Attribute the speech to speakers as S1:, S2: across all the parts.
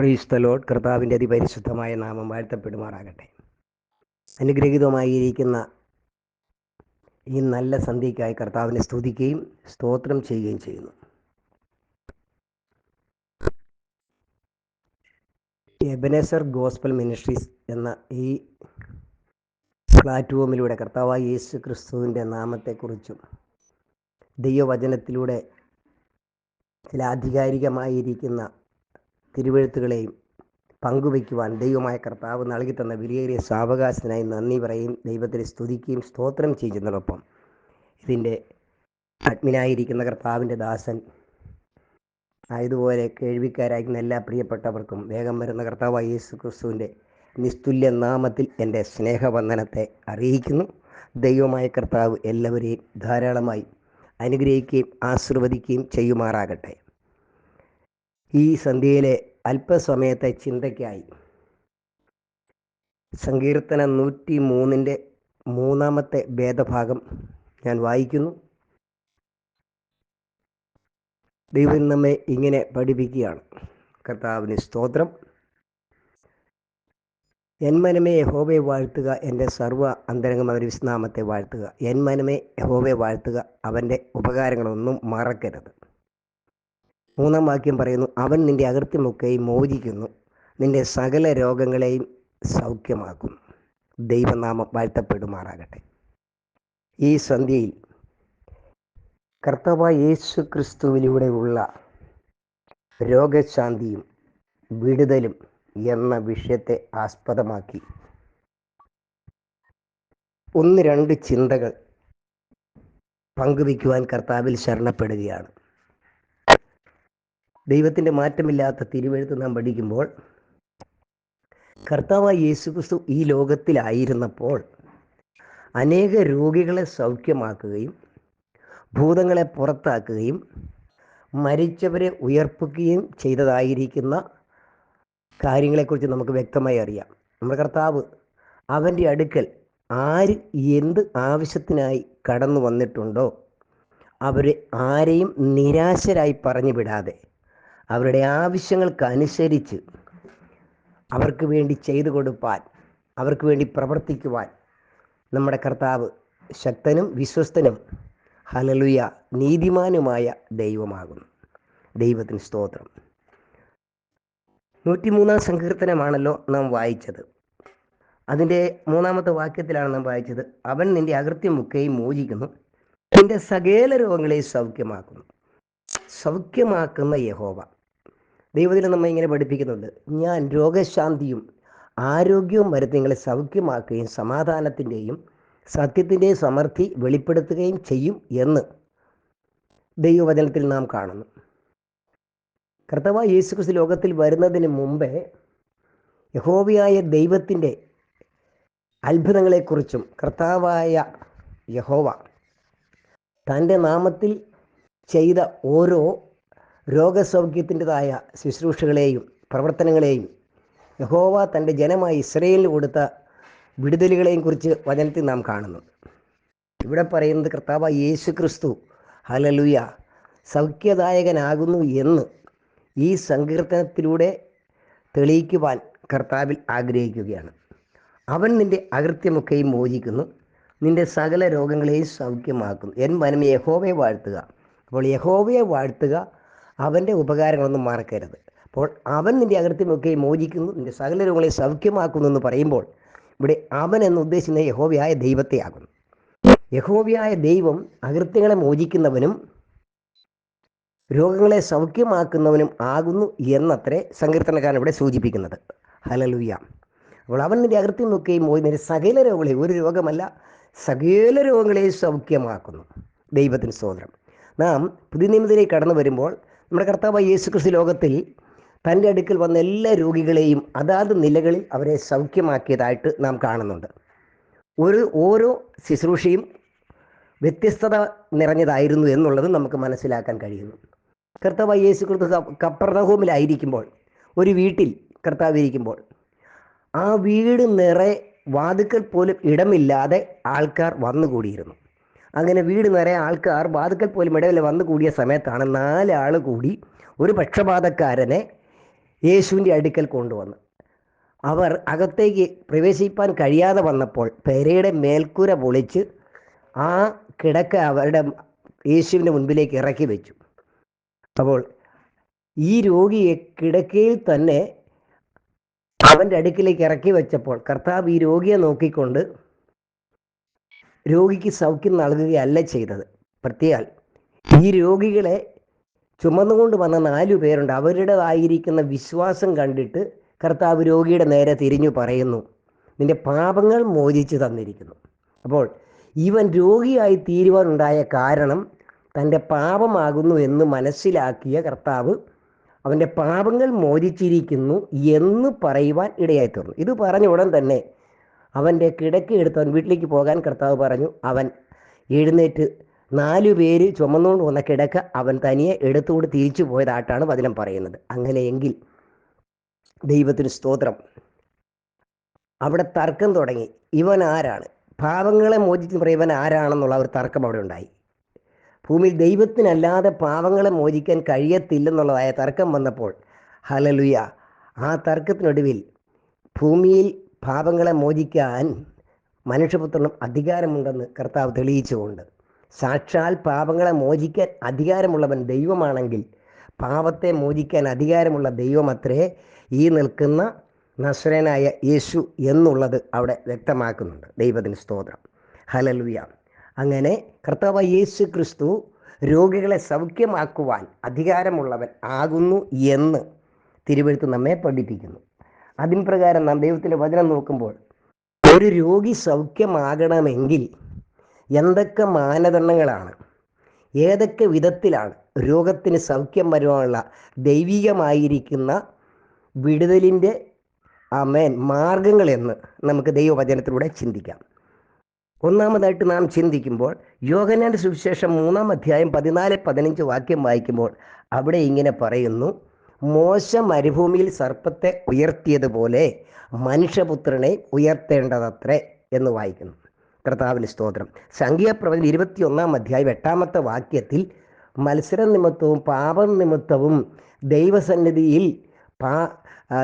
S1: Price കർത്താവിന്റെ അതിപരിശുദ്ധമായ നാമം വാഴ്ത്തപ്പെടുമാറാകട്ടെ. അനുഗ്രഹീതമായിരിക്കുന്ന ഈ നല്ല സന്ധ്യയ്ക്കായി കർത്താവിനെ സ്തുതിക്കുകയും സ്തോത്രം ചെയ്യുകയും ചെയ്യുന്നു. എബനേസർ ഗോസ്ബൽ മിനിസ്ട്രീസ് എന്ന ഈ പ്ലാറ്റ്ഫോമിലൂടെ കർത്താവായ യേശു ക്രിസ്തുവിന്റെ നാമത്തെക്കുറിച്ചും ദൈവവചനത്തിലൂടെ ചില ആധികാരികമായിരിക്കുന്ന തിരുവഴുത്തുകളെയും പങ്കുവയ്ക്കുവാൻ ദൈവമായ കർത്താവ് നൽകി തന്ന വിലയേറിയ സാവകാശത്തിനായി നന്ദി പറയും ദൈവത്തിന് സ്തുതിക്കുകയും സ്തോത്രം ചെയ്യുന്നതോടൊപ്പം ഇതിന്റെ അഡ്മിനായിരിക്കുന്ന കർത്താവിന്റെ ദാസൻ ആയതുപോലെ കേൾവിക്കാരായിരിക്കുന്ന എല്ലാ പ്രിയപ്പെട്ടവർക്കും വേഗം വരുന്ന കർത്താവായ യേശു ക്രിസ്തുവിന്റെ നിസ്തുല്യ നാമത്തിൽ എന്റെ സ്നേഹവന്ദനത്തെ അറിയിക്കുന്നു. ദൈവമായ കർത്താവ് എല്ലാവരെയും ധാരാളമായി അനുഗ്രഹിക്കുകയും ആശീർവദിക്കുകയും ചെയ്യുമാറാകട്ടെ. ഈ സന്ധ്യയിലെ അല്പസമയത്തെ ചിന്തയ്ക്കായി. സങ്കീർത്തനം നൂറ്റി മൂന്നിന്റെ മൂന്നാമത്തെ ഭേദഭാഗം ഞാൻ വായിക്കുന്നു. ദൈവം നമ്മെ ഇങ്ങനെ പഠിപ്പിക്കുകയാണ്. കർത്താവിന് സ്തോത്രം. എൻ മനമേ യഹോവയെ വാഴ്ത്തുക എന്റെ സർവ അന്തരംഗം വിസ്നാമത്തെ വാഴ്ത്തുക. എൻ മനമേ യഹോവയെ വാഴ്ത്തുക അവന്റെ ഉപകാരങ്ങളൊന്നും മറക്കരുത്. മൂന്നാം വാക്യം പറയുന്നു അവൻ നിന്റെ അകൃത്യമൊക്കെയും മോചിക്കുന്നു നിന്റെ സകല രോഗങ്ങളെയും സൗഖ്യമാക്കും. ദൈവനാമം വാഴ്ത്തപ്പെടുമാറാകട്ടെ. ഈ സന്ധ്യയിൽ കർത്തവ യേശു ക്രിസ്തുവിലൂടെയുള്ള രോഗശാന്തിയും വിടുതലും എന്ന വിഷയത്തെ ആസ്പദമാക്കി ഒന്ന് രണ്ട് ചിന്തകൾ പങ്കുവയ്ക്കുവാൻ കർത്താവിൽ ശരണപ്പെടുകയാണ്. ദൈവത്തിന്റെ മാറ്റമില്ലാത്ത തിരുവെഴുത്ത് നാം പഠിക്കുമ്പോൾ കർത്താവായ യേശുക്രിസ്തു ഈ ലോകത്തിലായിരുന്നപ്പോൾ അനേക രോഗികളെ സൗഖ്യമാക്കുകയും ഭൂതങ്ങളെ പുറത്താക്കുകയും മരിച്ചവരെ ഉയർപ്പിക്കുകയും ചെയ്തതായിരിക്കുന്ന കാര്യങ്ങളെക്കുറിച്ച് നമുക്ക് വ്യക്തമായി അറിയാം. നമ്മുടെ കർത്താവ് അവന്റെ അടുക്കൽ ആര് എന്ത് ആവശ്യത്തിനായി കടന്നു വന്നിട്ടുണ്ടോ അവരെ ആരെയും നിരാശരായി പറഞ്ഞു വിടാതെ അവരുടെ ആവശ്യങ്ങൾക്ക് അനുസരിച്ച് അവർക്ക് വേണ്ടി ചെയ്തു കൊടുപ്പാൻ അവർക്ക് വേണ്ടി പ്രവർത്തിക്കുവാൻ നമ്മുടെ കർത്താവ് ശക്തനും വിശ്വസ്തനും ഹലലുയ നീതിമാനുമായ ദൈവമാകുന്നു. ദൈവത്തിന് സ്തോത്രം. നൂറ്റിമൂന്നാം സങ്കീർത്തനമാണല്ലോ നാം വായിച്ചത്. അതിന്റെ മൂന്നാമത്തെ വാക്യത്തിലാണ് നാം വായിച്ചത്. അവൻ നിന്റെ അകൃത്യമൊക്കെയും മോചിക്കുന്നു നിന്റെ സകല രോഗങ്ങളെയും സൗഖ്യമാക്കുന്നു. സൗഖ്യമാക്കുന്ന യഹോവ. ദൈവത്തിൽ നമ്മെ ഇങ്ങനെ പഠിപ്പിക്കുന്നുണ്ട്. ഞാൻ രോഗശാന്തിയും ആരോഗ്യവും വരുത്തി നിങ്ങളെ സൗഖ്യമാക്കുകയും സമാധാനത്തിന്റെയും സത്യത്തിന്റെയും സമൃദ്ധി വെളിപ്പെടുത്തുകയും ചെയ്യും എന്ന് ദൈവവചനത്തിൽ നാം കാണുന്നു. കർത്തവ യേശുക്രിസ്തു ലോകത്തിൽ വരുന്നതിന് മുമ്പേ യഹോവയായ ദൈവത്തിന്റെ അത്ഭുതങ്ങളെക്കുറിച്ചും കർത്താവായ യഹോവ തന്റെ നാമത്തിൽ ചെയ്ത ഓരോ രോഗസൗഖ്യത്തിന്റെതായ ശുശ്രൂഷകളെയും പ്രവർത്തനങ്ങളെയും യഹോവ തന്റെ ജനമായി ഇസ്രയേലിന് കൊടുത്ത വിടുതലുകളെയും കുറിച്ച് വചനത്തിൽ നാം കാണുന്നു. ഇവിടെ പറയുന്നത് കർത്താവ് യേശു ക്രിസ്തു ഹലലുയ സൗഖ്യദായകനാകുന്നു എന്ന് ഈ സങ്കീർത്തനത്തിലൂടെ തെളിയിക്കുവാൻ കർത്താവിൽ ആഗ്രഹിക്കുകയാണ്. അവൻ നിന്റെ അകൃത്യമൊക്കെയും മോചിക്കുന്നു നിന്റെ സകല രോഗങ്ങളെയും സൗഖ്യമാക്കും എൻ മനം യഹോവയെ വാഴ്ത്തുക. അപ്പോൾ യഹോവയെ വാഴ്ത്തുക അവന്റെ ഉപകാരങ്ങളൊന്നും മറക്കരുത്. അപ്പോൾ അവൻ നിന്റെ അകൃത്യമൊക്കെ മോചിക്കുന്നു നിന്റെ സകല രോഗങ്ങളെ സൗഖ്യമാക്കുന്നു എന്ന് പറയുമ്പോൾ ഇവിടെ അവൻ എന്ന് ഉദ്ദേശിക്കുന്ന യഹോവയായ ദൈവത്തെയാകുന്നു യഹോവയായ ദൈവം അകൃത്യങ്ങളെ മോചിക്കുന്നവനും രോഗങ്ങളെ സൗഖ്യമാക്കുന്നവനും ആകുന്നു എന്നത്രേ സങ്കീർത്തനക്കാരൻ ഇവിടെ സൂചിപ്പിക്കുന്നത്. ഹലലുയ അപ്പോൾ അവൻ നിന്റെ അകൃത്യമൊക്കെയും മോചി നിന്റെ സകല രോഗങ്ങളെ ഒരു രോഗമല്ല സകല രോഗങ്ങളെ സൗഖ്യമാക്കുന്നു ദൈവത്തിന് സ്തോത്രം. നാം പുതിയ നിയമത്തിലേക്ക് കടന്നു വരുമ്പോൾ നമ്മുടെ കർത്താവ് യേശു ക്രിസ്തു ലോകത്തിൽ തന്റെ അടുക്കൽ വന്ന എല്ലാ രോഗികളെയും അതാത് നിലകളിൽ അവരെ സൗഖ്യമാക്കിയതായിട്ട് നാം കാണുന്നുണ്ട്. ഒരു ഓരോ ശുശ്രൂഷയും വ്യത്യസ്തത നിറഞ്ഞതായിരുന്നു എന്നുള്ളത് നമുക്ക് മനസ്സിലാക്കാൻ കഴിയുന്നു. കർത്താവ് യേശു ക്രിസ്തു കപ്പർണഹോമിലായിരിക്കുമ്പോൾ ഒരു വീട്ടിൽ കർത്താവ് ഇരിക്കുമ്പോൾ ആ വീട് നിറയെ വാതുക്കൾ പോലും ഇടമില്ലാതെ ആൾക്കാർ വന്നുകൂടിയിരുന്നു. അങ്ങനെ വീട് നിറയെ ആൾക്കാർ വാതുക്കൽ പോലും ഇടയിൽ വന്നു കൂടിയ സമയത്താണ് നാലാൾ കൂടി ഒരു പക്ഷപാതക്കാരനെ യേശുവിന്റെ അടുക്കൽ കൊണ്ടുവന്ന്. അവർ അകത്തേക്ക് പ്രവേശിപ്പാൻ കഴിയാതെ വന്നപ്പോൾ പെരയുടെ മേൽക്കൂര പൊളിച്ച് ആ കിടക്ക അവരുടെ യേശുവിന്റെ മുൻപിലേക്ക് ഇറക്കി വെച്ചു. അപ്പോൾ ഈ രോഗിയെ കിടക്കയിൽ തന്നെ അവന്റെ അടുക്കിലേക്ക് ഇറക്കി വെച്ചപ്പോൾ കർത്താവ് ഈ രോഗിയെ നോക്കിക്കൊണ്ട് രോഗിക്ക് സൗഖ്യം നൽകുകയല്ല ചെയ്തത്. പ്രത്യേകം ഈ രോഗികളെ ചുമന്നുകൊണ്ട് വന്ന നാലു പേരുണ്ട്. അവരുടേതായിരിക്കുന്ന വിശ്വാസം കണ്ടിട്ട് കർത്താവ് രോഗിയുടെ നേരെ തിരിഞ്ഞു പറയുന്നു. നിന്റെ പാപങ്ങൾ മോചിച്ചു തന്നിരിക്കുന്നു. അപ്പോൾ ഇവൻ രോഗിയായി തീരുവാനുണ്ടായ കാരണം തന്റെ പാപമാകുന്നു എന്ന് മനസ്സിലാക്കിയ കർത്താവ് അവന്റെ പാപങ്ങൾ മോചിച്ചിരിക്കുന്നു എന്ന് പറയുവാൻ ഇടയായി തീർന്നു ഇത് പറഞ്ഞ ഉടൻ തന്നെ അവന്റെ കിടക്ക എടുത്തവൻ വീട്ടിലേക്ക് പോകാൻ കർത്താവ് പറഞ്ഞു അവൻ എഴുന്നേറ്റ് നാലു പേര് ചുമന്നുകൊണ്ട് വന്ന കിടക്ക അവൻ തനിയെ എടുത്തുകൊണ്ട് തിരിച്ചു പോയതായിട്ടാണ് വചനം പറയുന്നത്. അങ്ങനെയെങ്കിൽ ദൈവത്തിന് സ്തോത്രം. അവിടെ തർക്കം തുടങ്ങി. ഇവൻ ആരാണ്? പാവങ്ങളെ മോചിച്ച് പറയും ഇവൻ ആരാണെന്നുള്ള ഒരു തർക്കം അവിടെ ഉണ്ടായി. ഭൂമിയിൽ ദൈവത്തിനല്ലാതെ പാവങ്ങളെ മോചിക്കാൻ കഴിയത്തില്ലെന്നുള്ളതായ തർക്കം വന്നപ്പോൾ ഹലലുയ ആ തർക്കത്തിനൊടുവിൽ ഭൂമിയിൽ പാപങ്ങളെ മോചിക്കാൻ മനുഷ്യപുത്രനും അധികാരമുണ്ടെന്ന് കർത്താവ് തെളിയിച്ചുകൊണ്ട് സാക്ഷാൽ പാപങ്ങളെ മോചിക്കാൻ അധികാരമുള്ളവൻ ദൈവമാണെങ്കിൽ പാപത്തെ മോചിക്കാൻ അധികാരമുള്ള ദൈവമത്രേ ഈ നിൽക്കുന്ന നസ്രനായ യേശു എന്നുള്ളത് അവിടെ വ്യക്തമാക്കുന്നുണ്ട്. ദൈവത്തിന് സ്തോത്രം. ഹലലുയ അങ്ങനെ കർത്താവ് യേശു ക്രിസ്തു രോഗികളെ സൗഖ്യമാക്കുവാൻ അധികാരമുള്ളവൻ ആകുന്നു എന്ന് തിരുവഴുത്ത് നമ്മെ പഠിപ്പിക്കുന്നു. അതിൻ പ്രകാരം നാം ദൈവത്തിന്റെ വചനം നോക്കുമ്പോൾ ഒരു രോഗി സൗഖ്യമാകണമെങ്കിൽ എന്തൊക്കെ മാനദണ്ഡങ്ങളാണ്? ഏതൊക്കെ വിധത്തിലാണ് രോഗത്തിന് സൗഖ്യം വരുവാനുള്ള ദൈവികമായിരിക്കുന്ന വിടുതലിന്റെ അമേൻ മാർഗങ്ങളെന്ന് നമുക്ക് ദൈവവചനത്തിലൂടെ ചിന്തിക്കാം. ഒന്നാമതായിട്ട് നാം ചിന്തിക്കുമ്പോൾ യോഗനാന്റെ സുവിശേഷം മൂന്നാം അധ്യായം പതിനാല് പതിനഞ്ച് വാക്യം വായിക്കുമ്പോൾ അവിടെ ഇങ്ങനെ പറയുന്നു മോശ മരുഭൂമിയിൽ സർപ്പത്തെ ഉയർത്തിയതുപോലെ മനുഷ്യപുത്രനെ ഉയർത്തേണ്ടതത്രേ എന്ന് വായിക്കുന്നു. കർത്താവിന് സ്തോത്രം. സംഖ്യാപ്രവചനം ഇരുപത്തി ഒന്നാം അധ്യായം എട്ടാമത്തെ വാക്യത്തിൽ മത്സര നിമിത്തവും പാപം നിമിത്തവും ദൈവസന്നിധിയിൽ പാ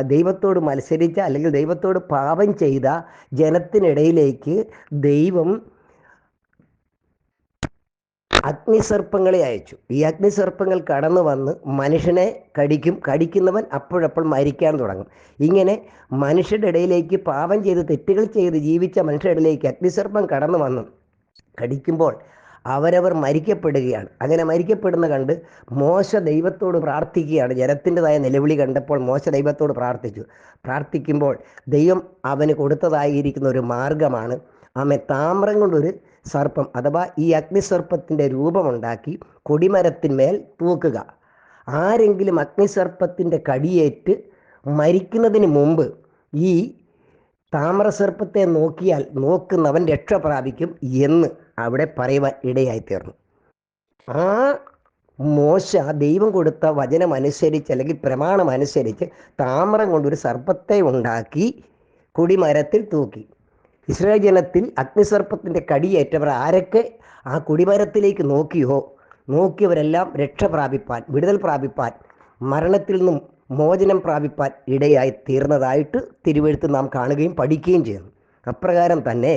S1: ദൈവത്തോട് മത്സരിച്ച അല്ലെങ്കിൽ ദൈവത്തോട് പാപം ചെയ്ത ജനത്തിനിടയിലേക്ക് ദൈവം അഗ്നിസർപ്പങ്ങളെ അയച്ചു. ഈ അഗ്നിസർപ്പങ്ങൾ കടന്നു വന്ന് മനുഷ്യനെ കടിക്കും. കടിക്കുന്നവൻ അപ്പോഴപ്പോൾ മരിക്കാൻ തുടങ്ങും. ഇങ്ങനെ മനുഷ്യരുടെ ഇടയിലേക്ക് പാപം ചെയ്ത് തെറ്റുകൾ ചെയ്ത് ജീവിച്ച മനുഷ്യരുടെ ഇടയിലേക്ക് അഗ്നിസർപ്പം കടന്നു വന്നു കടിക്കുമ്പോൾ അവരവർ മരിക്കപ്പെടുകയാണ്. അങ്ങനെ മരിക്കപ്പെടുന്ന കണ്ട് മോശ ദൈവത്തോട് പ്രാർത്ഥിക്കുകയാണ്. ജനത്തിന്റെതായ നിലവിളി കണ്ടപ്പോൾ മോശ ദൈവത്തോട് പ്രാർത്ഥിച്ചു. പ്രാർത്ഥിക്കുമ്പോൾ ദൈവം അവന് കൊടുത്തതായിരിക്കുന്ന ഒരു മാർഗമാണ്. ആമെ താമ്രം കൊണ്ടൊരു സർപ്പം അഥവാ ഈ അഗ്നിസർപ്പത്തിന്റെ രൂപമുണ്ടാക്കി കൊടിമരത്തിന്മേൽ തൂക്കുക. ആരെങ്കിലും അഗ്നിസർപ്പത്തിന്റെ കടിയേറ്റ് മരിക്കുന്നതിന് മുമ്പ് ഈ താമ്രസർപ്പത്തെ നോക്കിയാൽ നോക്കുന്നവൻ രക്ഷ പ്രാപിക്കും എന്ന് അവിടെ പറയുവാൻ ഇടയായിത്തീർന്നു. ആ മോശ ദൈവം കൊടുത്ത വചനം അനുസരിച്ച് അല്ലെങ്കിൽ പ്രമാണം അനുസരിച്ച് താമ്രം കൊണ്ടൊരു സർപ്പത്തെ ഉണ്ടാക്കി കൊടിമരത്തിൽ തൂക്കി. ഇസ്രായേൽ ജനത്തിൽ അഗ്നിസർപ്പത്തിന്റെ കടിയേറ്റവർ ആരൊക്കെ? ആ കുടിമരത്തിലേക്ക് നോക്കിയോ? നോക്കിയവരെല്ലാം രക്ഷ പ്രാപിപ്പാൻ വിടുതൽ പ്രാപിപ്പാൻ മരണത്തിൽ നിന്നും മോചനം പ്രാപിപ്പാൻ ഇടയായി തീർന്നതായിട്ട് തിരുവഴുത്ത് നാം കാണുകയും പഠിക്കുകയും ചെയ്യുന്നു. അപ്രകാരം തന്നെ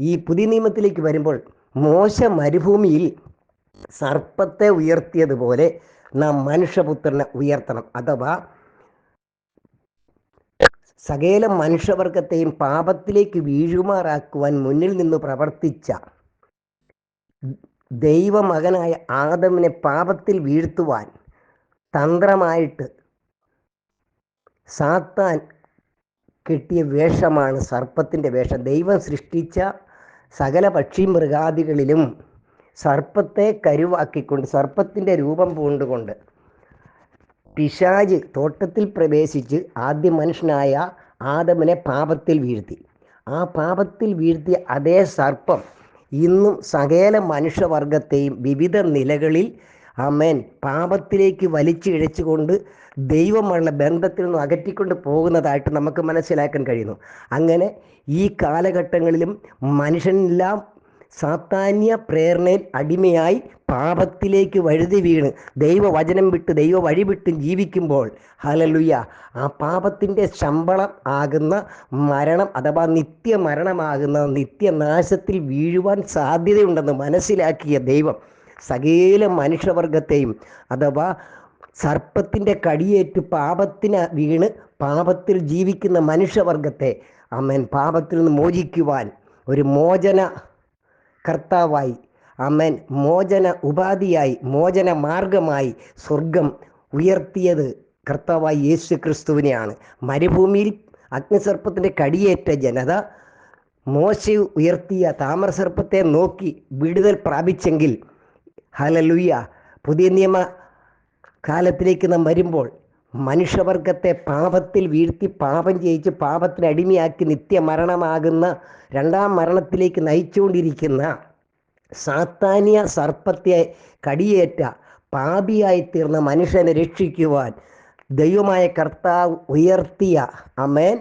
S1: ഈ പുതിയ നിയമത്തിലേക്ക് വരുമ്പോൾ മോശ മരുഭൂമിയിൽ സർപ്പത്തെ ഉയർത്തിയതുപോലെ നാം മനുഷ്യപുത്രനെ ഉയർത്തണം. അഥവാ സകല മനുഷ്യവർഗത്തെയും പാപത്തിലേക്ക് വീഴുമാറാക്കുവാൻ മുന്നിൽ നിന്ന് പ്രവർത്തിച്ച ദൈവമകനായ ആദമിനെ പാപത്തിൽ വീഴ്ത്തുവാൻ തന്ത്രമായിട്ട് സാത്താൻ കെട്ടിയ വേഷമാണ് സർപ്പത്തിന്റെ വേഷം. ദൈവം സൃഷ്ടിച്ച സകല പക്ഷി മൃഗാദികളിലും സർപ്പത്തെ കരുവാക്കിക്കൊണ്ട് സർപ്പത്തിന്റെ രൂപം പൂണ്ടുകൊണ്ട് പിശാജ് തോട്ടത്തിൽ പ്രവേശിച്ച് ആദ്യ മനുഷ്യനായ ആദമിനെ പാപത്തിൽ വീഴ്ത്തി. ആ പാപത്തിൽ വീഴ്ത്തിയ അതേ സർപ്പം ഇന്നും സകല മനുഷ്യവർഗത്തെയും വിവിധ നിലകളിൽ അമേൻ പാപത്തിലേക്ക് വലിച്ചിഴച്ചുകൊണ്ട് ദൈവമുള്ള ബന്ധത്തിൽ നിന്ന് അകറ്റിക്കൊണ്ട് പോകുന്നതായിട്ട് നമുക്ക് മനസ്സിലാക്കാൻ കഴിയുന്നു. അങ്ങനെ ഈ കാലഘട്ടങ്ങളിലും മനുഷ്യനെല്ലാം സാത്താന്യ പ്രേരണയിൽ അടിമയായി പാപത്തിലേക്ക് വഴുതി വീണ്. ദൈവവചനം വിട്ട് ദൈവ വഴി വിട്ട് ജീവിക്കുമ്പോൾ ഹലലുയ്യ ആ പാപത്തിന്റെ ശമ്പളം ആകുന്ന മരണം അഥവാ നിത്യ മരണമാകുന്ന നിത്യനാശത്തിൽ വീഴുവാൻ സാധ്യതയുണ്ടെന്ന് മനസ്സിലാക്കിയ ദൈവം സകല മനുഷ്യവർഗത്തെയും അഥവാ സർപ്പത്തിന്റെ കടിയേറ്റ് പാപത്തിന് വീണ് പാപത്തിൽ ജീവിക്കുന്ന മനുഷ്യവർഗത്തെ അമ്മൻ പാപത്തിൽ നിന്ന് മോചിക്കുവാൻ ഒരു മോചന കർത്താവായി. അമൻ മോചന ഉപാധിയായി മോചന മാർഗമായി സ്വർഗം ഉയർത്തിയത് കർത്താവായി യേശു ക്രിസ്തുവിനെയാണ് മരുഭൂമിയിൽ അഗ്നിസർപ്പത്തിന്റെ കടിയേറ്റ ജനത മോശ ഉയർത്തിയ താമരസർപ്പത്തെ നോക്കി വിടുതൽ പ്രാപിച്ചെങ്കിൽ ഹലലുയ്യ പുതിയ നിയമ കാലത്തിലേക്ക് നാം വരുമ്പോൾ മനുഷ്യവർഗത്തെ പാപത്തിൽ വീഴ്ത്തി പാപം ചെയ്യിച്ച് പാപത്തിന് അടിമയാക്കി നിത്യമരണമാകുന്ന രണ്ടാം മരണത്തിലേക്ക് നയിച്ചുകൊണ്ടിരിക്കുന്ന സാത്താനിയ സർപ്പത്തെ കടിയേറ്റ പാപിയായി തീർന്ന മനുഷ്യനെ രക്ഷിക്കുവാൻ ദൈവമായ കർത്താവ് ഉയർത്തിയ അമേൻ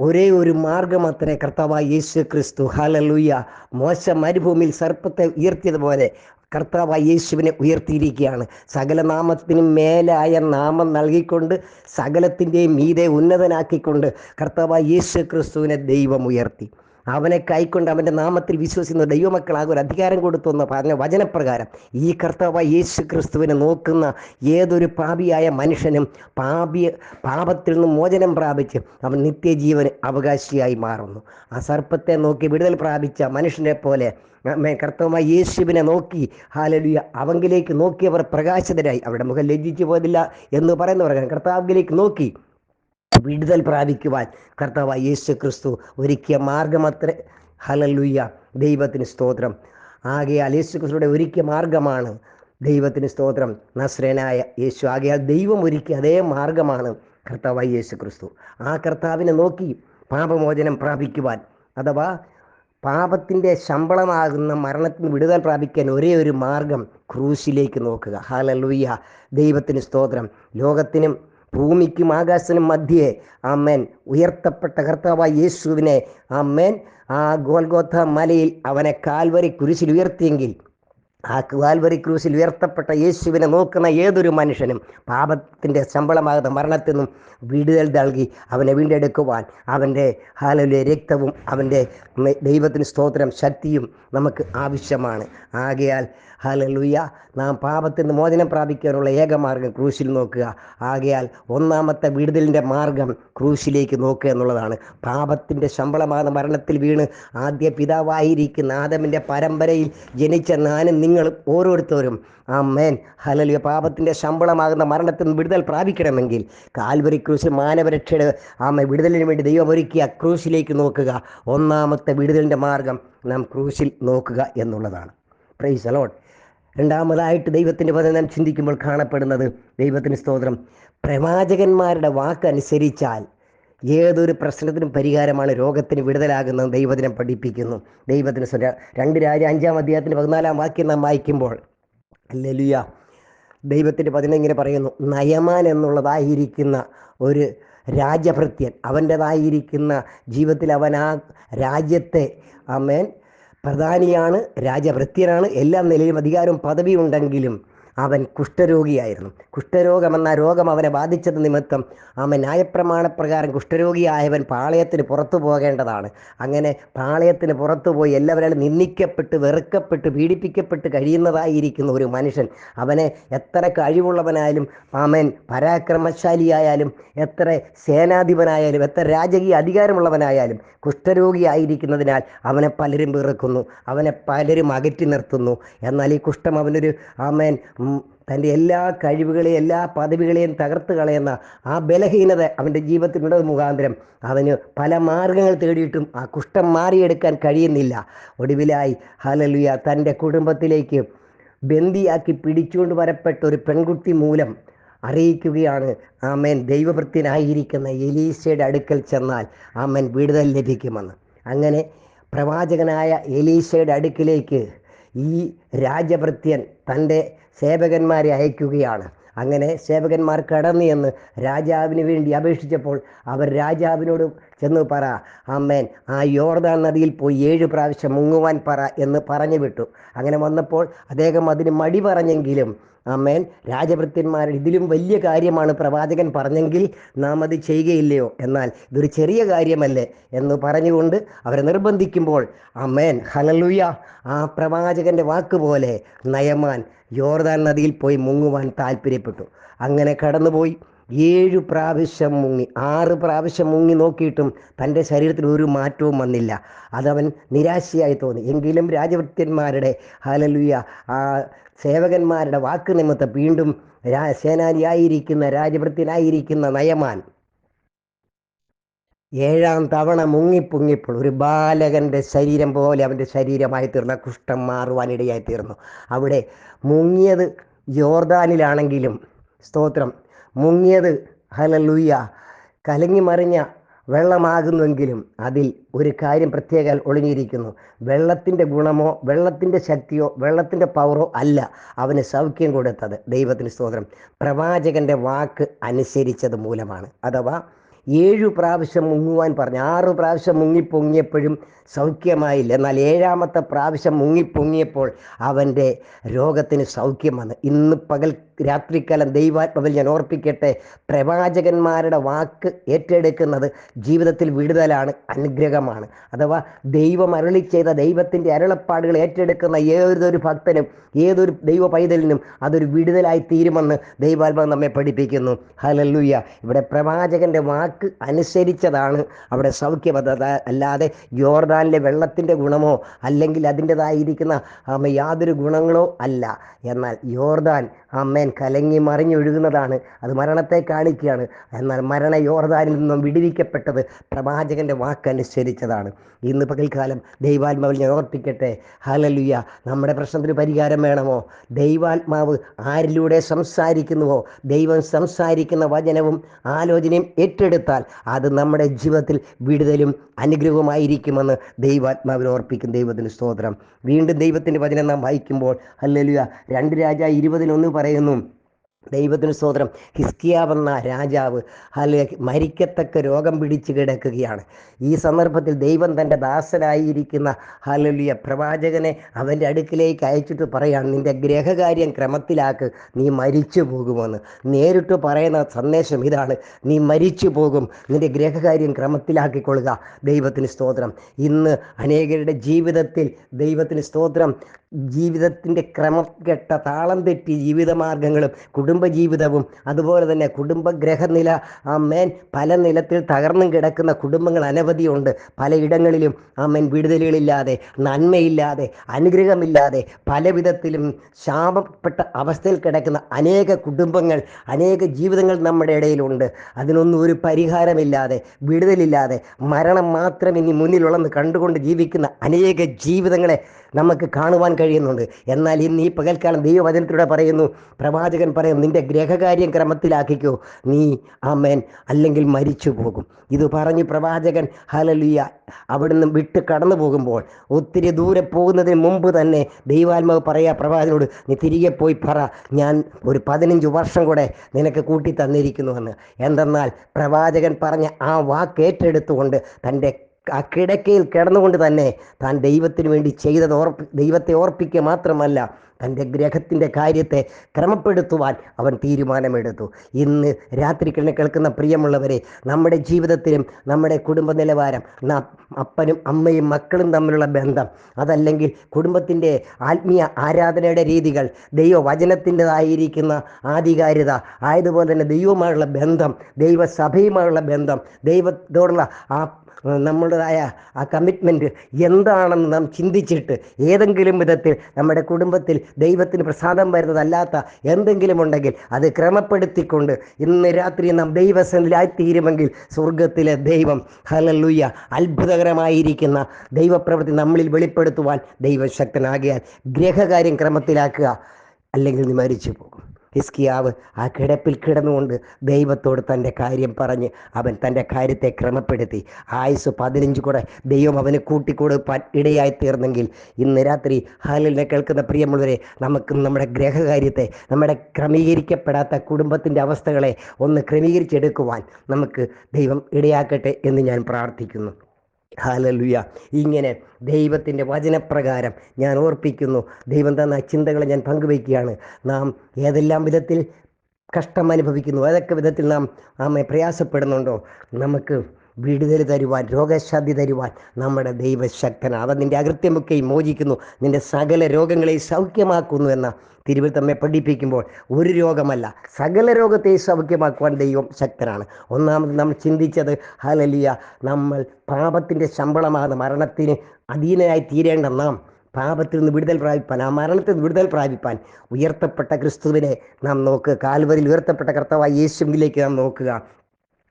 S1: ഒരേ ഒരു മാർഗം അത്രേ കർത്താവായ യേശു ക്രിസ്തു ഹലലുയ്യ മോശ മരുഭൂമിയിൽ സർപ്പത്തെ ഉയർത്തിയതുപോലെ കർത്താവായ യേശുവിനെ ഉയർത്തിയിരിക്കുകയാണ്. സകല നാമത്തിനും മേലായ നാമം നൽകിക്കൊണ്ട് സകലത്തിന്റെയും മീതെ ഉന്നതനാക്കിക്കൊണ്ട് കർത്താവ് യേശു ക്രിസ്തുവിനെ ദൈവം ഉയർത്തി. അവനെ കൈക്കൊണ്ട് അവന്റെ നാമത്തിൽ വിശ്വസിക്കുന്ന ദൈവമക്കളാകും ഒരു അധികാരം കൊടുത്തു എന്ന് പറഞ്ഞ വചനപ്രകാരം ഈ കർത്താവ് യേശു ക്രിസ്തുവിനെ നോക്കുന്ന ഏതൊരു പാപിയായ മനുഷ്യനും പാപി പാപത്തിൽ നിന്ന് മോചനം പ്രാപിച്ച് അവൻ നിത്യജീവന് അവകാശിയായി മാറുന്നു. ആ സർപ്പത്തെ നോക്കി വിടുതൽ പ്രാപിച്ച മനുഷ്യനെ പോലെ കർത്തവമായ യേശുവിനെ നോക്കി ഹാലലുയ അവങ്കിലേക്ക് നോക്കിയവർ പ്രകാശിതരായി. അവരുടെ മുഖം ലജ്ജിച്ചു പോയതില്ല എന്ന് പറയുന്നവർ കർത്താവിലേക്ക് നോക്കി വിടുതൽ പ്രാപിക്കുവാൻ കർത്താവായി യേശു ക്രിസ്തു ഒരുക്കിയ മാർഗമത്ര ഹലലുയ്യ ദൈവത്തിന് സ്തോത്രം. ആകയാൽ യേശു ക്രിസ്തുയുടെ ഒരുക്കിയ മാർഗമാണ് ദൈവത്തിന് സ്തോത്രം. നസ്രനായ യേശു ആകയാൽ ദൈവം ഒരുക്കിയ അതേ മാർഗമാണ് കർത്താവായി യേശു ക്രിസ്തു ആ കർത്താവിനെ നോക്കി പാപമോചനം പ്രാപിക്കുവാൻ അഥവാ പാപത്തിന്റെ ശമ്പളമാകുന്ന മരണത്തിന് വിടുതൽ പ്രാപിക്കാൻ ഒരേ ഒരു മാർഗം ക്രൂശിലേക്ക് നോക്കുക. ഹാലലുയ്യ ദൈവത്തിന് സ്തോത്രം. ലോകത്തിനും ഭൂമിക്കും ആകാശത്തിനും മധ്യേ അമ്മേൻ ഉയർത്തപ്പെട്ട കർത്താവായ യേശുവിനെ അമ്മേൻ ആ ഗോൽഗോത്ത മലയിൽ അവനെ കാൽവരി കുരിശിൽ ഉയർത്തിയെങ്കിൽ ആ കാൽവരി ക്രൂസിൽ ഉയർത്തപ്പെട്ട യേശുവിനെ നോക്കുന്ന ഏതൊരു മനുഷ്യനും പാപത്തിന്റെ ശമ്പളമാകുന്ന മരണത്തിൽ നിന്നും വിടുതൽ നൽകി അവനെ വീണ്ടെടുക്കുവാൻ അവന്റെ ഹാലലിയ രക്തവും അവന്റെ ദൈവത്തിന് സ്തോത്രം ശക്തിയും നമുക്ക് ആവശ്യമാണ്. ആകയാൽ ഹാലലുയ്യ നാം പാപത്തിൽ നിന്ന് മോചനം പ്രാപിക്കാനുള്ള ഏക മാർഗം ക്രൂശിൽ നോക്കുക. ആകയാൽ ഒന്നാമത്തെ വിടുതലിന്റെ മാർഗം ക്രൂശിലേക്ക് നോക്കുക എന്നുള്ളതാണ്. പാപത്തിന്റെ ശമ്പളമാകുന്ന മരണത്തിൽ വീണ് ആദ്യ പിതാവായിരിക്കുന്ന ആദമിന്റെ പരമ്പരയിൽ ജനിച്ച ഞാനും നിങ്ങളും ഓരോരുത്തരും ആ മേൻ ഹലലിയ പാപത്തിന്റെ ശമ്പളമാകുന്ന മരണത്തിൽ നിന്ന് വിടുതൽ പ്രാപിക്കണമെങ്കിൽ കാൽവരി ക്രൂശ് മാനവരക്ഷയുടെ ആമ വിടുതലിന് വേണ്ടി ദൈവം ഒരുക്കിയ ക്രൂശിലേക്ക് നോക്കുക. ഒന്നാമത്തെ വിടുതലിന്റെ മാർഗം നാം ക്രൂശിൽ നോക്കുക എന്നുള്ളതാണ്. പ്രൈസ് അലോട്ട് രണ്ടാമതായിട്ട് ദൈവത്തിന്റെ പദം നാം ചിന്തിക്കുമ്പോൾ കാണപ്പെടുന്നത് ദൈവത്തിന് സ്തോത്രം. പ്രവാചകന്മാരുടെ വാക്കനുസരിച്ചാൽ ഏതൊരു പ്രശ്നത്തിനും പരിഹാരമാണ് രോഗത്തിന് വിടുതലാകുന്നത് ദൈവത്തിനെ പഠിപ്പിക്കുന്നു. ദൈവത്തിന് രണ്ട് രാജ അഞ്ചാം അധ്യായത്തിന്റെ പതിനാലാം വാക്യം നാം വായിക്കുമ്പോൾ ലലുയ ദൈവത്തിന്റെ പതിനെങ്ങനെ പറയുന്നു നയമാൻ എന്നുള്ളതായിരിക്കുന്ന ഒരു രാജഭൃത്യൻ അവന്റെതായിരിക്കുന്ന ജീവിതത്തിൽ അവൻ ആ രാജ്യത്തെ അമേൻ പ്രധാനിയാണ് രാജഭൃത്യനാണ്. എല്ലാ നിലയിലും അധികാരവും പദവിയും ഉണ്ടെങ്കിലും അവൻ കുഷ്ഠരോഗിയായിരുന്നു. കുഷ്ഠരോഗമെന്ന രോഗം അവനെ ബാധിച്ചത് നിമിത്തം അവൻ ന്യായപ്രമാണപ്രകാരം കുഷ്ഠരോഗിയായവൻ പാളയത്തിന് പുറത്തു പോകേണ്ടതാണ്. അങ്ങനെ പാളയത്തിന് പുറത്തു പോയി എല്ലാവരും നിന്ദിക്കപ്പെട്ട് വെറുക്കപ്പെട്ട് പീഡിപ്പിക്കപ്പെട്ട് കഴിയുന്നതായിരിക്കുന്ന ഒരു മനുഷ്യൻ അവനെ എത്ര കഴിവുള്ളവനായാലും അവൻ പരാക്രമശാലിയായാലും എത്ര സേനാധിപനായാലും എത്ര രാജകീയ അധികാരമുള്ളവനായാലും കുഷ്ഠരോഗിയായിരിക്കുന്നതിനാൽ അവനെ പലരും വെറുക്കുന്നു അവനെ പലരും അകറ്റി നിർത്തുന്നു. എന്നാൽ ഈ കുഷ്ഠം അവനൊരു ആമേൻ തന്റെ എല്ലാ കഴിവുകളെയും എല്ലാ പദവികളെയും തകർത്ത് കളയുന്ന ആ ബലഹീനത അവന്റെ ജീവിതത്തിലുള്ളത് മുഖാന്തരം. അവന് പല മാർഗങ്ങൾ തേടിയിട്ടും ആ കുഷ്ഠം മാറിയെടുക്കാൻ കഴിയുന്നില്ല. ഒടുവിലായി ഹലലുയ തന്റെ കുടുംബത്തിലേക്ക് ബന്ദിയാക്കി പിടിച്ചുകൊണ്ട് വരപ്പെട്ട ഒരു പെൺകുട്ടി മൂലം അറിയിക്കുകയാണ് ആമേൻ ദൈവവൃത്തിനായിരിക്കുന്ന എലീശയുടെ അടുക്കൽ ചെന്നാൽ ആമേൻ വിടുതൽ ലഭിക്കുമെന്ന്. അങ്ങനെ പ്രവാചകനായ എലീശയുടെ അടുക്കിലേക്ക് ഈ രാജഭൃത്യൻ തന്റെ സേവകന്മാരെ അയക്കുകയാണ്. അങ്ങനെ സേവകന്മാർ കടന്നു എന്ന് രാജാവിന് വേണ്ടി അപേക്ഷിച്ചപ്പോൾ അവർ രാജാവിനോട് ചെന്ന് പറ അമ്മേൻ ആ യോർദാൻ നദിയിൽ പോയി ഏഴ് പ്രാവശ്യം മുങ്ങുവാൻ പറ എന്ന് പറഞ്ഞു വിട്ടു. അങ്ങനെ വന്നപ്പോൾ അദ്ദേഹം അതിന് മടി പറഞ്ഞെങ്കിലും അമ്മേൻ രാജഭൃത്യന്മാർ ഇതിലും വലിയ കാര്യമാണ് പ്രവാചകൻ പറഞ്ഞെങ്കിൽ നാം അത് ചെയ്യുകയില്ലയോ? എന്നാൽ ഇതൊരു ചെറിയ കാര്യമല്ലേ? എന്ന് പറഞ്ഞുകൊണ്ട് അവരെ നിർബന്ധിക്കുമ്പോൾ അമ്മേൻ ഹലലുയ ആ പ്രവാചകന്റെ വാക്ക് പോലെ നയമാൻ യോർദാൻ നദിയിൽ പോയി മുങ്ങുവാൻ താല്പര്യപ്പെട്ടു അങ്ങനെ കടന്നുപോയി. ഏഴ് പ്രാവശ്യം മുങ്ങി. ആറ് പ്രാവശ്യം മുങ്ങി നോക്കിയിട്ടും തന്റെ ശരീരത്തിൽ ഒരു മാറ്റവും വന്നില്ല. അതവൻ നിരാശയായി തോന്നി. എങ്കിലും രാജവൃത്യന്മാരുടെ ഹലലുയ ആ സേവകന്മാരുടെ വാക്ക് നിമിത്തം വീണ്ടും രാ സേനാനിയായിരിക്കുന്ന രാജവൃത്യനായിരിക്കുന്ന നയമാൻ ഏഴാം തവണ മുങ്ങിപ്പൊങ്ങിപ്പോൾ. ഒരു ബാലകന്റെ ശരീരം പോലെ അവന്റെ ശരീരമായി തീർന്ന കുഷ്ഠം മാറുവാനിടയായി തീർന്നു. അവിടെ മുങ്ങിയത് ജോർദാനിലാണെങ്കിലും സ്തോത്രം മുങ്ങിയത് ഹലലുയ്യ കലങ്ങി മറിഞ്ഞ വെള്ളമാകുന്നുവെങ്കിലും അതിൽ ഒരു കാര്യം പ്രത്യേക ഒളിഞ്ഞിരിക്കുന്നു. വെള്ളത്തിന്റെ ഗുണമോ വെള്ളത്തിന്റെ ശക്തിയോ വെള്ളത്തിന്റെ പവറോ അല്ല അവന് സൗഖ്യം കൊടുത്തത് ദൈവത്തിന് സ്തോത്രം. പ്രവാചകന്റെ വാക്ക് അനുസരിച്ചത് മൂലമാണ്. അഥവാ ഏഴു പ്രാവശ്യം മുങ്ങുവാൻ പറഞ്ഞു. ആറ് പ്രാവശ്യം മുങ്ങിപ്പൊങ്ങിയപ്പോഴും സൗഖ്യമായില്ല. എന്നാൽ ഏഴാമത്തെ പ്രാവശ്യം മുങ്ങിപ്പൊങ്ങിയപ്പോൾ അവന്റെ രോഗത്തിന് സൗഖ്യം വന്നു. ഇന്ന് പകൽ രാത്രിക്കാലം ദൈവാത്മാവിൽ ഞാൻ ഓർപ്പിക്കട്ടെ. പ്രവാചകന്മാരുടെ വാക്ക് ഏറ്റെടുക്കുന്നത് ജീവിതത്തിൽ വിടുതലാണ് അനുഗ്രഹമാണ്. അഥവാ ദൈവം അരളി ചെയ്ത ദൈവത്തിന്റെ അരുളപ്പാടുകൾ ഏറ്റെടുക്കുന്ന ഏതൊരു ഭക്തനും ഏതൊരു ദൈവ പൈതലിനും അതൊരു വിടുതലായി തീരുമെന്ന് ദൈവാത്മാവ് നമ്മെ പഠിപ്പിക്കുന്നു. ഹലല്ലുയ്യ ഇവിടെ പ്രവാചകന്റെ വാക്ക് അനുസരിച്ചതാണ് അവിടെ സൗഖ്യം. അല്ലാതെ യോർദാനിലെ വെള്ളത്തിന്റെ ഗുണമോ അല്ലെങ്കിൽ അതിന്റെതായിരിക്കുന്ന യാതൊരു ഗുണങ്ങളോ അല്ല. എന്നാൽ യോർദാൻ അമ്മേൻ കലങ്ങി മറിഞ്ഞൊഴുകുന്നതാണ് അത് മരണത്തെ കാണിക്കുകയാണ്. എന്നാൽ മരണ യോർദാനിൽ നിന്നും വിടിവിക്കപ്പെട്ടത് പ്രവാചകന്റെ വാക്കനുസരിച്ചതാണ്. ഇന്ന് പകൽക്കാലം ദൈവാത്മാവിൽ ഞാൻ ഓർപ്പിക്കട്ടെ. ഹലലുയ്യ നമ്മുടെ പ്രശ്നത്തിന് പരിഹാരം വേണമോ? ദൈവാത്മാവ് ആരിലൂടെ സംസാരിക്കുന്നുവോ? ദൈവം സംസാരിക്കുന്ന വചനവും ആലോചനയും ഏറ്റെടുത്താൽ അത് നമ്മുടെ ജീവിതത്തിൽ വിടുതലും അനുഗ്രഹവുമായിരിക്കുമെന്ന് ദൈവാത്മാവിൽ ഓർപ്പിക്കും ദൈവത്തിന് സ്തോത്രം. വീണ്ടും ദൈവത്തിന്റെ വചനം നാം വായിക്കുമ്പോൾ ഹല്ലേലൂയ രണ്ട് രാജ ഇരുപതിലൊന്ന് പറയുന്നു ദൈവത്തിന് സ്തോത്രം. ഹിസ്കിയാവെന്ന രാജാവ് അല്ലെ മരിക്കത്തക്ക രോഗം പിടിച്ചു കിടക്കുകയാണ്. ഈ സന്ദർഭത്തിൽ ദൈവം തന്റെ ദാസനായിരിക്കുന്ന ഹലലിയ പ്രവാചകനെ അവന്റെ അടുക്കിലേക്ക് അയച്ചിട്ട് പറയാണ് നിന്റെ ഗ്രഹകാര്യം ക്രമത്തിലാക്ക് നീ മരിച്ചു പോകുമെന്ന്. നേരിട്ട് പറയുന്ന സന്ദേശം ഇതാണ് നീ മരിച്ചു പോകും നിന്റെ ഗ്രഹകാര്യം ക്രമത്തിലാക്കിക്കൊള്ളുക. ദൈവത്തിന് സ്തോത്രം. ഇന്ന് അനേകരുടെ ജീവിതത്തിൽ ദൈവത്തിന് സ്തോത്രം. ജീവിതത്തിന്റെ ക്രമം കെട്ട താളം തെറ്റി ജീവിതമാർഗങ്ങളും കുടുംബജീവിതവും അതുപോലെ തന്നെ കുടുംബഗ്രഹനില ആമേൻ പല നിലത്തിൽ തകർന്നും കിടക്കുന്ന കുടുംബങ്ങൾ അനവധിയുണ്ട് പലയിടങ്ങളിലും ആമേൻ വിടുതലുകളില്ലാതെ നന്മയില്ലാതെ അനുഗ്രഹമില്ലാതെ പല വിധത്തിലും ശാപപ്പെട്ട അവസ്ഥയിൽ കിടക്കുന്ന അനേക കുടുംബങ്ങൾ അനേക ജീവിതങ്ങൾ നമ്മുടെ ഇടയിലുണ്ട്. അതിനൊന്നും ഒരു പരിഹാരമില്ലാതെ വിടുതലില്ലാതെ മരണം മാത്രം ഇനി മുന്നിലുള്ളെന്ന് കണ്ടുകൊണ്ട് ജീവിക്കുന്ന അനേക ജീവിതങ്ങളെ നമുക്ക് കാണുവാൻ കഴിയുന്നുണ്ട്. എന്നാൽ ഇന്ന് ഈ പകൽക്കാലം ദൈവവചനത്തിലൂടെ പറയുന്നു പ്രവാചകൻ പറയും നിന്റെ ഗ്രഹകാര്യം ക്രമത്തിലാക്കിക്കോ. നീ ആമേൻ. അല്ലെങ്കിൽ മരിച്ചു പോകും ഇത് പറഞ്ഞ് പ്രവാചകൻ ഹലലിയ അവിടുന്ന് വിട്ട് കടന്നു പോകുമ്പോൾ ഒത്തിരി ദൂരെ പോകുന്നതിന് മുമ്പ് തന്നെ ദൈവാത്മാവ് പറയാ പ്രവാചകനോട് നീ തിരികെ പോയി പറ. ഞാൻ ഒരു പതിനഞ്ച് വർഷം കൂടെ നിനക്ക് കൂട്ടി തന്നിരിക്കുന്നുവെന്ന് എന്തെന്നാൽ പ്രവാചകൻ പറഞ്ഞ ആ വാക്ക് ഏറ്റെടുത്തുകൊണ്ട് തന്റെ ആ കിടക്കയിൽ കിടന്നുകൊണ്ട് തന്നെ താൻ ദൈവത്തിന് വേണ്ടി ചെയ്തത് ഓർപ്പി ദൈവത്തെ ഓർപ്പിക്കുക മാത്രമല്ല തന്റെ ഗ്രഹത്തിന്റെ കാര്യത്തെ ക്രമപ്പെടുത്തുവാൻ അവൻ തീരുമാനമെടുത്തു. ഇന്ന് രാത്രി കിണ കേൾക്കുന്ന പ്രിയമുള്ളവരെ നമ്മുടെ ജീവിതത്തിലും നമ്മുടെ കുടുംബ നിലവാരം അപ്പനും അമ്മയും മക്കളും തമ്മിലുള്ള ബന്ധം അതല്ലെങ്കിൽ കുടുംബത്തിന്റെ ആത്മീയ ആരാധനയുടെ രീതികൾ ദൈവവചനത്തിന്റെതായിരിക്കുന്ന ആധികാരിത ആയതുപോലെ തന്നെ ദൈവവുമായുള്ള ബന്ധം ദൈവസഭയുമായുള്ള ബന്ധം ദൈവത്തോടുള്ള ആ നമ്മുടേതായ ആ കമ്മിറ്റ്മെന്റ് എന്താണെന്ന് നാം ചിന്തിച്ചിട്ട് ഏതെങ്കിലും വിധത്തിൽ നമ്മുടെ കുടുംബത്തിൽ ദൈവത്തിന് പ്രസാദം വരുന്നതല്ലാത്ത എന്തെങ്കിലും ഉണ്ടെങ്കിൽ അത് ക്രമപ്പെടുത്തിക്കൊണ്ട് ഇന്ന് രാത്രി നാം ദൈവസനിലായിത്തീരുമെങ്കിൽ സ്വർഗത്തിലെ ദൈവം ഹലല്ലുയ്യ അത്ഭുതകരമായിരിക്കുന്ന ദൈവപ്രവൃത്തി നമ്മളിൽ വെളിപ്പെടുത്തുവാൻ ദൈവശക്തനാകിയാൽ ഗ്രഹകാര്യം ക്രമത്തിലാക്കുക. അല്ലെങ്കിൽ മരിച്ചു പോകും ഹിസ്കിയാവ് ആ കിടപ്പിൽ കിടന്നുകൊണ്ട് ദൈവത്തോട് തന്റെ കാര്യം പറഞ്ഞ് അവൻ തന്റെ കാര്യത്തെ ക്രമപ്പെടുത്തി. ആയുസ് പതിനഞ്ച് കൂടെ ദൈവം അവന് കൂട്ടിക്കൊടുപ്പാൻ ഇടയായി തീർന്നെങ്കിൽ ഇന്ന് രാത്രി ഹാലിനെ കേൾക്കുന്ന പ്രിയമുള്ളവരെ നമുക്ക് നമ്മുടെ ഗ്രഹകാര്യത്തെ നമ്മുടെ ക്രമീകരിക്കപ്പെടാത്ത കുടുംബത്തിന്റെ അവസ്ഥകളെ ഒന്ന് ക്രമീകരിച്ചെടുക്കുവാൻ നമുക്ക് ദൈവം ഇടയാക്കട്ടെ എന്ന് ഞാൻ പ്രാർത്ഥിക്കുന്നു. ഹാലലുയ ഇങ്ങനെ ദൈവത്തിന്റെ വചനപ്രകാരം ഞാൻ ഓർപ്പിക്കുന്നു. ദൈവം തന്ന ചിന്തകളെ ഞാൻ പങ്കുവയ്ക്കുകയാണ്. നാം ഏതെല്ലാം വിധത്തിൽ കഷ്ടം അനുഭവിക്കുന്നു? ഏതൊക്കെ വിധത്തിൽ നാം ആമെ പ്രയാസപ്പെടുന്നുണ്ടോ? നമുക്ക് വിടുതൽ തരുവാൻ രോഗശാന്തി തരുവാൻ നമ്മുടെ ദൈവശക്തനാണ്. അവൻ നിന്റെ അകൃത്യമൊക്കെ മോചിക്കുന്നു. നിന്റെ സകല രോഗങ്ങളെ സൗഖ്യമാക്കുന്നു എന്ന തിരുവിൽ പഠിപ്പിക്കുമ്പോൾ ഒരു രോഗമല്ല സകല രോഗത്തെ സൗഖ്യമാക്കുവാൻ ദൈവം ശക്തനാണ്. ഒന്നാമത് നമ്മൾ ചിന്തിച്ചത് ഹലലിയ നമ്മൾ പാപത്തിന്റെ ശമ്പളമാണ് മരണത്തിന് അധീനയായി തീരേണ്ട നാം. പാപത്തിൽ നിന്ന് വിടുതൽ പ്രാപിപ്പാൻ ആ മരണത്തിൽ നിന്ന് വിടുതൽ പ്രാപിപ്പാൻ ഉയർത്തപ്പെട്ട ക്രിസ്തുവിനെ നാം നോക്കുക. കാൽവരിൽ ഉയർത്തപ്പെട്ട കർത്താവായ യേശുവിലേക്ക് നാം നോക്കുക.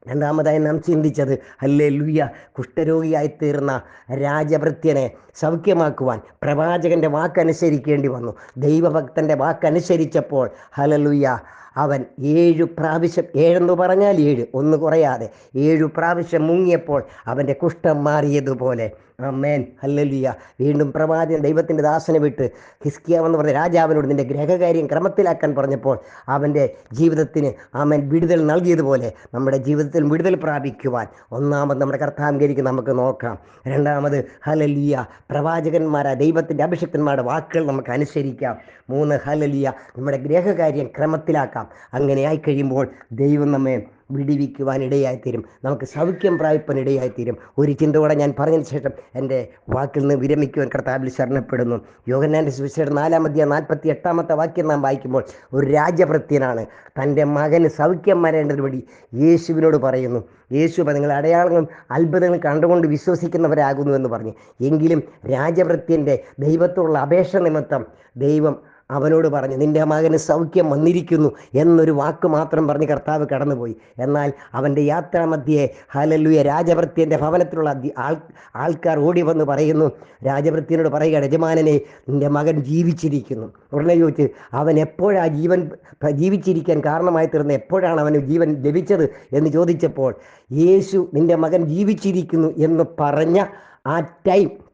S1: രണ്ടാമതായി നാം ചിന്തിച്ചത് അല്ലേ ലുയ്യ കുഷ്ഠരോഗിയായി തീർന്ന രാജഭൃത്യനെ സൗഖ്യമാക്കുവാൻ പ്രവാചകന്റെ വാക്കനുസരിക്കേണ്ടി വന്നു. ദൈവഭക്തന്റെ വാക്കനുസരിച്ചപ്പോൾ ഹലലുയ്യ അവൻ ഏഴു പ്രാവശ്യം ഏഴെന്ന് പറഞ്ഞാൽ ഏഴ് ഒന്ന് കുറയാതെ ഏഴു പ്രാവശ്യം മുങ്ങിയപ്പോൾ അവന്റെ കുഷ്ഠം മാറിയതുപോലെ. അമ്മേൻ ഹല്ലലിയ. വീണ്ടും പ്രവാചകൻ ദൈവത്തിന്റെ ദാസനെ വിട്ട് ഹിസ്കിയാവെന്ന് പറഞ്ഞ രാജാവിനോട് നിന്റെ ഗ്രഹകാര്യം ക്രമത്തിലാക്കാൻ പറഞ്ഞപ്പോൾ അവന്റെ ജീവിതത്തിന് ആമൻ വിടുതൽ നൽകിയതുപോലെ നമ്മുടെ ജീവിതത്തിൽ വിടുതൽ പ്രാപിക്കുവാൻ ഒന്നാമത് നമ്മുടെ കർത്താംകരിക്ക് നമുക്ക് നോക്കാം. രണ്ടാമത് ഹലലിയ പ്രവാചകന്മാരായ ദൈവത്തിന്റെ അഭിഷക്തന്മാരുടെ വാക്കുകൾ നമുക്ക് അനുസരിക്കാം. മൂന്ന് ഹലലിയ നമ്മുടെ ഗ്രഹകാര്യം ക്രമത്തിലാക്കാം. അങ്ങനെ ആയി കഴിയുമ്പോൾ ദൈവം നമ്മെ വിടിവിക്കുവാൻ ഇടയായിത്തീരും. നമുക്ക് സൗഖ്യം പ്രാപിപ്പാൻ ഇടയായിത്തീരും. ഒരു ചിന്തയോടെ ഞാൻ പറഞ്ഞതിന് ശേഷം എന്റെ വാക്കിൽ നിന്ന് വിരമിക്കുവാൻ കർത്താവിൽ ശരണപ്പെടുന്നു. യോഗനാന്റെ സുവിശേഷം നാലാം അധ്യായം നാൽപ്പത്തി എട്ടാമത്തെ വാക്യം നാം വായിക്കുമ്പോൾ ഒരു രാജഭൃത്യനാണ് തന്റെ മകന് സൗഖ്യം വരേണ്ടത് വഴി യേശുവിനോട് പറയുന്നു. യേശു നിങ്ങൾ അടയാളങ്ങളും അത്ഭുതങ്ങളും കണ്ടുകൊണ്ട് വിശ്വസിക്കുന്നവരാകുന്നു എന്ന് പറഞ്ഞു. എങ്കിലും രാജഭൃത്യന്റെ ദൈവത്തോടുള്ള അപേക്ഷ നിമിത്തം ദൈവം അവനോട് പറഞ്ഞു നിന്റെ മകന് സൗഖ്യം വന്നിരിക്കുന്നു എന്നൊരു വാക്ക് മാത്രം പറഞ്ഞ് കർത്താവ് കടന്നുപോയി. എന്നാൽ അവന്റെ യാത്രാമധ്യേ ഹലല്ലുയ രാജഭൃത്യന്റെ ഭവനത്തിലുള്ള ആൾ ആൾക്കാർ ഓടി വന്ന് പറയുന്നു രാജഭൃത്യനോട് പറയുക യജമാനനെ നിന്റെ മകൻ ജീവിച്ചിരിക്കുന്നു. ഉടനെ ചോദിച്ച് അവൻ എപ്പോഴാ ജീവൻ ജീവിച്ചിരിക്കാൻ കാരണമായി തീർന്ന? എപ്പോഴാണ് അവന് ജീവൻ ലഭിച്ചത്? എന്ന് ചോദിച്ചപ്പോൾ യേശു നിന്റെ മകൻ ജീവിച്ചിരിക്കുന്നു എന്ന് പറഞ്ഞ ആ ടൈം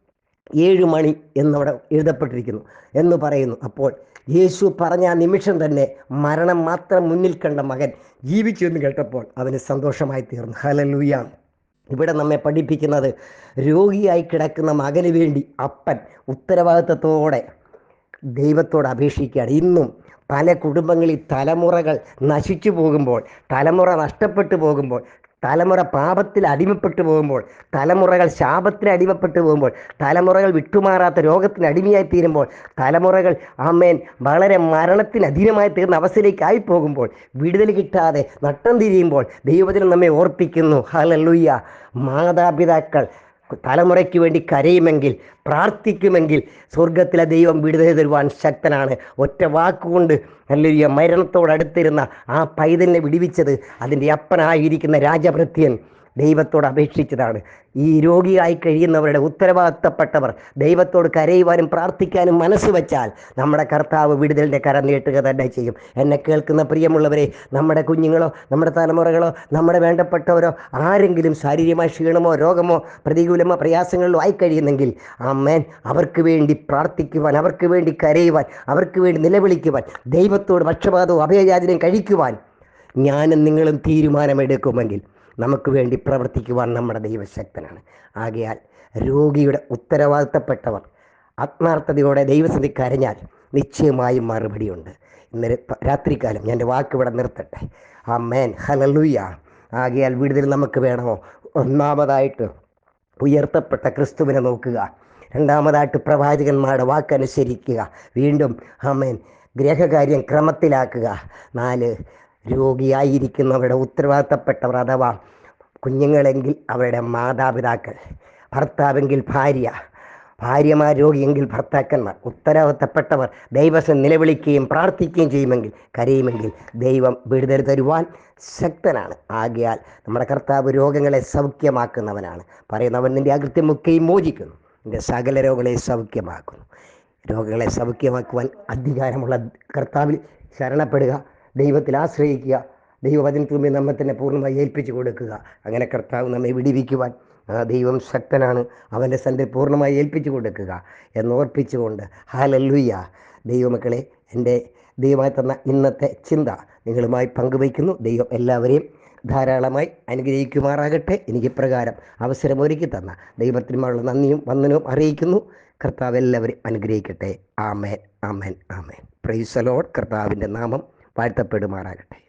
S1: ഏഴ് മണി എന്നവിടെ എഴുതപ്പെട്ടിരിക്കുന്നു എന്ന് പറയുന്നു. അപ്പോൾ യേശു പറഞ്ഞ ആ നിമിഷം തന്നെ മരണം മാത്രം മുന്നിൽ കണ്ട മകൻ ജീവിച്ചു എന്ന് കേട്ടപ്പോൾ അവന് സന്തോഷമായി തീർന്നു. ഹലലൂയ ഇവിടെ നമ്മെ പഠിപ്പിക്കുന്നത് രോഗിയായി കിടക്കുന്ന മകന് വേണ്ടി അപ്പൻ ഉത്തരവാദിത്വത്തോടെ ദൈവത്തോട് അപേക്ഷിക്കുകയാണ്. ഇന്നും പല കുടുംബങ്ങളിൽ തലമുറകൾ നശിച്ചു പോകുമ്പോൾ തലമുറ നഷ്ടപ്പെട്ടു പോകുമ്പോൾ തലമുറ പാപത്തിൽ അടിമപ്പെട്ടു പോകുമ്പോൾ തലമുറകൾ ശാപത്തിന് അടിമപ്പെട്ടു പോകുമ്പോൾ തലമുറകൾ വിട്ടുമാറാത്ത രോഗത്തിന് അടിമയായി തീരുമ്പോൾ തലമുറകൾ ആമേൻ വളരെ മരണത്തിന് അധീനമായി തീർന്ന അവസ്ഥയിലേക്കായി പോകുമ്പോൾ വിടുതൽ കിട്ടാതെ നട്ടം തിരിയുമ്പോൾ ദൈവത്തിന് നമ്മെ ഓർപ്പിക്കുന്നു. ഹലലുയ്യ മാതാപിതാക്കൾ തലമുറയ്ക്ക് വേണ്ടി കരയുമെങ്കിൽ പ്രാർത്ഥിക്കുമെങ്കിൽ സ്വർഗത്തിലെ ദൈവം വിടുതൽ തരുവാൻ ശക്തനാണ്. ഒറ്റ വാക്കുകൊണ്ട് നല്ലൊരു മരണത്തോടടുത്തിരുന്ന ആ പൈതലിനെ വിടിവിച്ചത് അതിന്റെ അപ്പനായിരിക്കുന്ന രാജഭൃത്യൻ ദൈവത്തോട് അപേക്ഷിച്ചതാണ്. ഈ രോഗിയായി കഴിയുന്നവരുടെ ഉത്തരവാദിത്തപ്പെട്ടവർ ദൈവത്തോട് കരയുവാനും പ്രാർത്ഥിക്കാനും മനസ്സ് വച്ചാൽ നമ്മുടെ കർത്താവ് വിടുതലിന്റെ കരം നീട്ടുക തന്നെ ചെയ്യും. എന്നെ കേൾക്കുന്ന പ്രിയമുള്ളവരെ നമ്മുടെ കുഞ്ഞുങ്ങളോ നമ്മുടെ തലമുറകളോ നമ്മുടെ വേണ്ടപ്പെട്ടവരോ ആരെങ്കിലും ശാരീരികമായ ക്ഷീണമോ രോഗമോ പ്രതികൂലമോ പ്രയാസങ്ങളിലോ ആയി കഴിയുന്നെങ്കിൽ അമ്മേൻ അവർക്ക് വേണ്ടി പ്രാർത്ഥിക്കുവാൻ അവർക്ക് വേണ്ടി കരയുവാൻ അവർക്ക് വേണ്ടി നിലവിളിക്കുവാൻ ദൈവത്തോട് പക്ഷപാതവും അഭയയാചനയും കഴിക്കുവാൻ ഞാനും നിങ്ങളും തീരുമാനമെടുക്കുമെങ്കിൽ നമുക്ക് വേണ്ടി പ്രവർത്തിക്കുവാൻ നമ്മുടെ ദൈവശക്തനാണ്. ആകയാൽ രോഗിയുടെ ഉത്തരവാദിത്തപ്പെട്ടവർ ആത്മാർത്ഥതയോടെ ദൈവസന്ധി കരഞ്ഞാൽ നിശ്ചയമായും മറുപടിയുണ്ട്. ഇന്ന് രാത്രികാലം ഞാൻ എന്റെ വാക്ക് ഇവിടെ നിർത്തട്ടെ. ആ മേൻ ഹലലുയ ആകയാൽ വിടുതൽ നമുക്ക് വേണമോ? ഒന്നാമതായിട്ട് ഉയർത്തപ്പെട്ട ക്രിസ്തുവിനെ നോക്കുക. രണ്ടാമതായിട്ട് പ്രവാചകന്മാരുടെ വാക്കനുസരിക്കുക വീണ്ടും അമ്മേൻ ഗ്രഹകാര്യം ക്രമത്തിലാക്കുക. നാല് രോഗിയായിരിക്കുന്നവരുടെ ഉത്തരവാദിത്തപ്പെട്ടവർ അഥവാ കുഞ്ഞുങ്ങളെങ്കിൽ അവരുടെ മാതാപിതാക്കൾ ഭർത്താവെങ്കിൽ ഭാര്യ ഭാര്യമാർ രോഗിയെങ്കിൽ ഭർത്താക്കന്മാർ ഉത്തരവാദിത്തപ്പെട്ടവർ ദൈവസം നിലവിളിക്കുകയും പ്രാർത്ഥിക്കുകയും ചെയ്യുമെങ്കിൽ കരയുമെങ്കിൽ ദൈവം വിടുതൽ തരുവാൻ ശക്തനാണ്. ആകയാൽ നമ്മുടെ കർത്താവ് രോഗങ്ങളെ സൗഖ്യമാക്കുന്നവനാണ്. പറയുന്നവൻ നിന്റെ അകൃത്യമൊക്കെയും മോചിക്കുന്നു. നിന്റെ സകല രോഗങ്ങളെ സൗഖ്യമാക്കുന്നു. രോഗങ്ങളെ സൗഖ്യമാക്കുവാൻ അധികാരമുള്ള കർത്താവിൽ ശരണപ്പെടുക. ദൈവത്തിൽ ആശ്രയിക്കുക. ദൈവവചനത്തിൽ നമ്മെ തന്നെ പൂർണമായി ഏൽപ്പിച്ചു കൊടുക്കുക. അങ്ങനെ കർത്താവ് നമ്മെ വിടിവിക്കുവാൻ ദൈവം ശക്തനാണ്. അവന്റെ സന്ധി പൂർണമായി ഏൽപ്പിച്ചു കൊടുക്കുക എന്നോർപ്പിച്ചുകൊണ്ട് ഹാലല്ലുയ്യ ദൈവമക്കളെ എന്റെ ദൈവമായി തന്ന ഇന്നത്തെ ചിന്ത നിങ്ങളുമായി പങ്കുവയ്ക്കുന്നു. ദൈവം എല്ലാവരെയും ധാരാളമായി അനുഗ്രഹിക്കുമാറാകട്ടെ. എനിക്ക് പ്രകാരം അവസരമൊരുക്കി തന്ന ദൈവത്തിനുമുള്ള നന്ദിയും വന്ദനവും അറിയിക്കുന്നു. കർത്താവ് എല്ലാവരെയും അനുഗ്രഹിക്കട്ടെ. ആമേൻ ആമേൻ ആമേൻ. പ്രൈസലോഡ് കർത്താവിന്റെ നാമം വാഴ്ത്തപ്പെടുമാറാകട്ടെ.